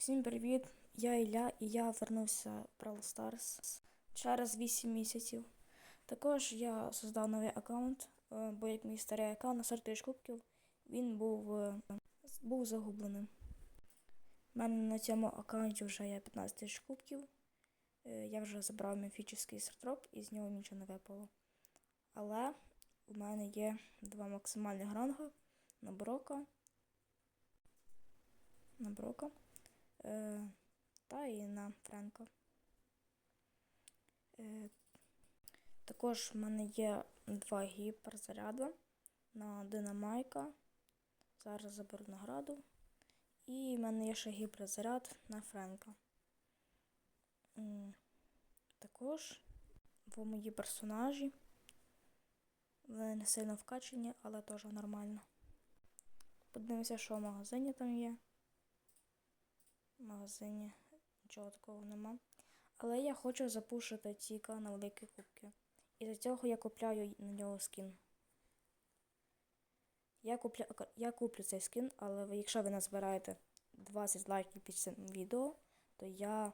Всім привіт! Я Ілля і я вернувся в Brawl Stars через 8 місяців. Також я создав новий аккаунт, е, бо як мій старий аккаунт на 40 кубків, він був, е, був загубленим. У мене на цьому аккаунті вже є 15 тисяч кубків. Е, Я вже забрав міфічний стартроп і з нього нічого не випало. Але у мене є два максимальних ранга на Брока. На Брока. Е, та і на Френка. Е, також в мене є два гіперзаряди на Динамайка. Зараз заберу награду. І в мене є ще гіперзаряд на Френка. Також в мої персонажі. Вони не сильно вкачені, але теж нормально. Подивимося, що в магазині там є. В магазині нічого такого нема. Але я хочу запушити Тіка на великі кубки. І за цього я купляю на нього скін. Я, купля... я куплю цей скін, але якщо ви назбираєте 20 лайків під цим відео, то я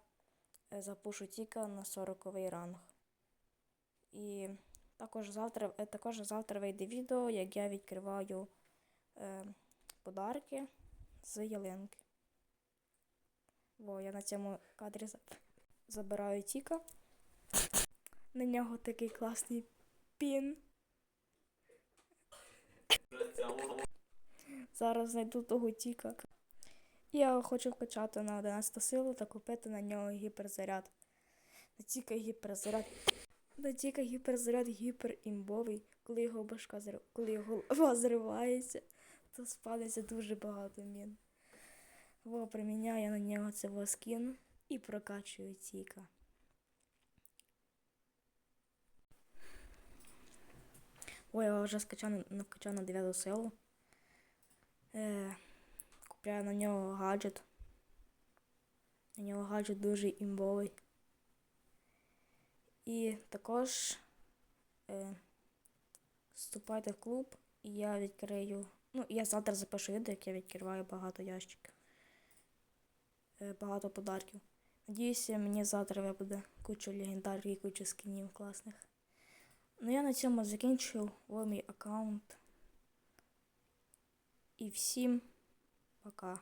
е, запушу Тіка на 40 ранг. І також завтра, е, також завтра вийде відео, як я відкриваю е, подарки з ялинки. Во, я на цьому кадрі забираю Тіка. На нього такий класний пін. Зараз знайду того Тіка. Я хочу вкачати на 11 силу та купити на нього гіперзаряд. На Тіка гіперзаряд. На Тіка гіперзаряд гіперімбовий. Коли його башка зрив... коли його голова зривається, то спалиться дуже багато мін. Во, приміняю на нього цього скін і прокачую Тіка. Ой, я вже скачав, накачав на 9 силу. Е, купляю на нього гаджет. На нього гаджет дуже імбовий. І також е, вступайте в клуб, і я відкрию. Ну, я завтра запишу відео, як я відкриваю багато ящиків. Е, багато подарків. Надіюся, мені завтра випаде кучу легендарів і кучу скінів класних. Ну, я на цьому закінчую. Ось мій аккаунт. І всім пока.